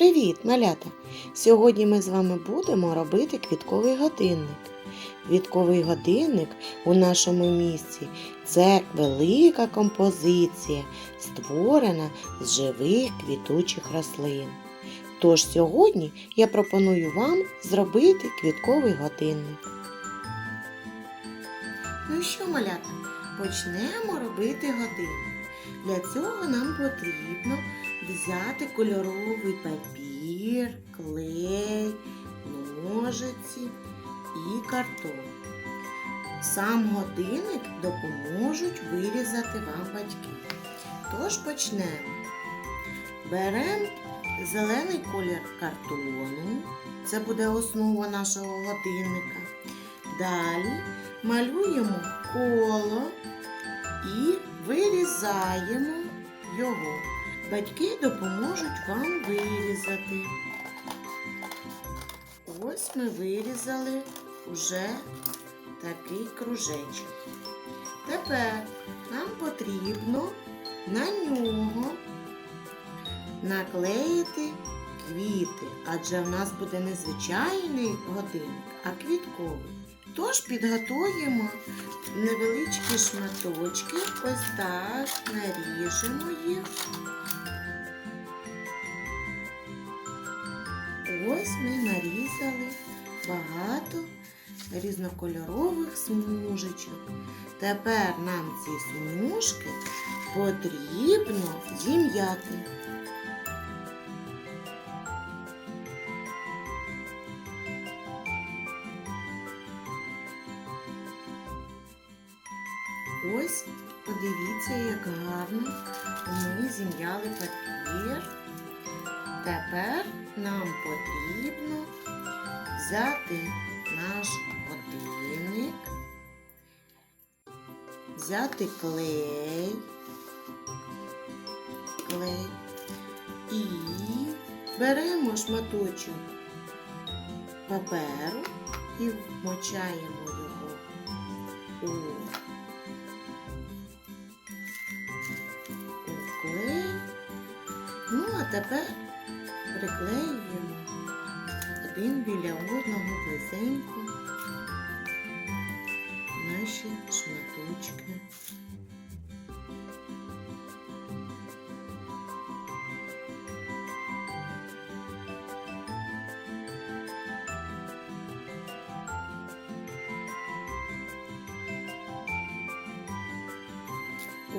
Привіт, малята! Сьогодні ми з вами будемо робити квітковий годинник. Квітковий годинник у нашому місці це велика композиція, створена з живих квітучих рослин. Тож сьогодні я пропоную вам зробити квітковий годинник. Ну що, малята, почнемо робити годинник. Для цього нам потрібно взяти кольоровий папір, клей, ножиці і картон. Сам годинник допоможуть вирізати вам батьки. Тож почнемо. Беремо зелений колір картону. Це буде основа нашого годинника. Далі малюємо коло і вирізаємо його. Батьки допоможуть вам вирізати. Ось ми вирізали вже такий кружечок. Тепер нам потрібно на нього наклеїти квіти, адже в нас буде не звичайний годинник, а квітковий. Тож підготуємо невеличкі шматочки, ось так наріжемо їх. Ось ми нарізали багато різнокольорових смужечок. Тепер нам ці смужки потрібно зім'яти. Ось подивіться, як гарно ми зім'яли папір. Тепер нам потрібно взяти наш годинник, взяти клей, клей і беремо шматочок паперу і вмочаємо його у тепер приклеюємо один біля одного близенько наші шматочки.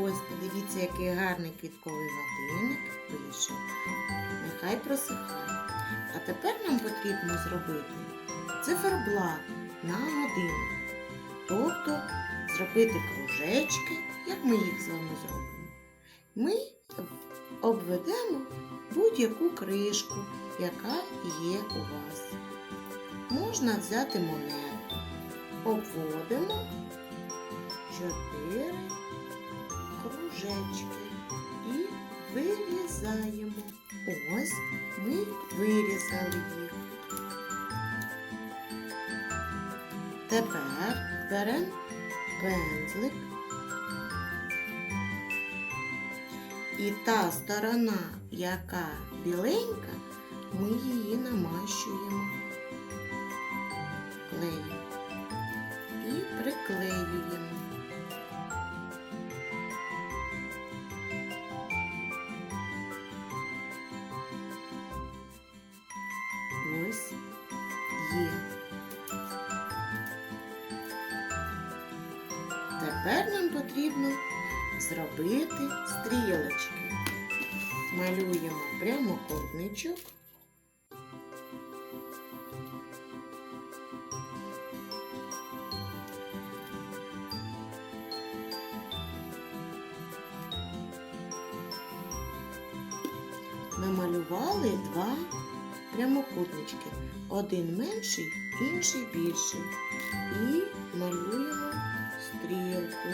Ось подивіться, який гарний квітковий годинник вийшов. Нехай просихає. А тепер нам потрібно зробити циферблат на годинник. Тобто зробити кружечки, як ми їх з вами зробимо. Ми обведемо будь-яку кришку, яка є у вас. Можна взяти монету. Обводимо чотири кружечки і вирізаємо. Ось ми вирізали їх. Тепер беремо пензлик. І та сторона, яка біленька, ми її намащуємо клеєм Тепер нам потрібно зробити стрілочки. Малюємо прямокутничок. Намалювали два прямокутнички. Один менший, інший більший. І малюємо стрілку.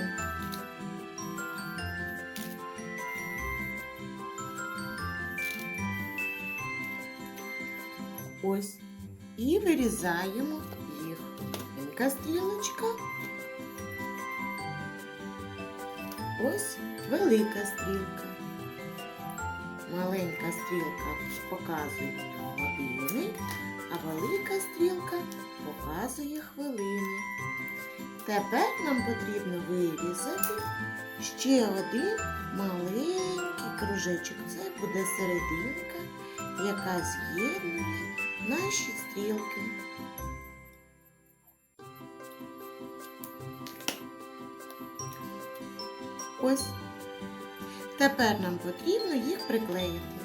Ось. І вирізаємо їх. Маленька стрілочка. Ось велика стрілка. маленька стрілка показує години, а велика стрілка показує хвилини. Тепер нам потрібно вирізати ще один маленький кружечок. Це буде серединка, яка з'єднує наші стрілки. Ось. Тепер нам потрібно їх приклеїти.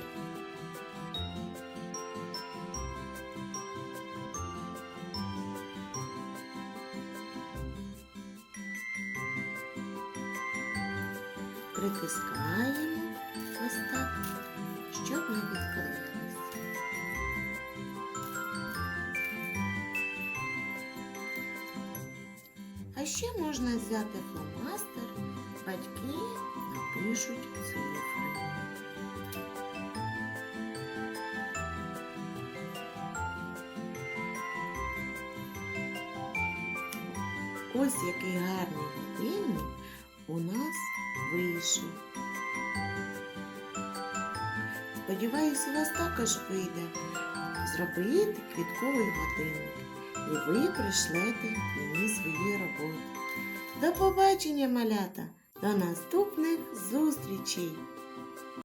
Притискаємо ось так, щоб не відклеїлось. А ще можна взяти фломастер, батьки напишуть цифри. Ось який гарний годинник у нас вийшов. Сподіваюся, у вас також вийде зробити квітковий годинник, і ви прийшлете мені свої роботи. До побачення, малята! До наступних зустрічей!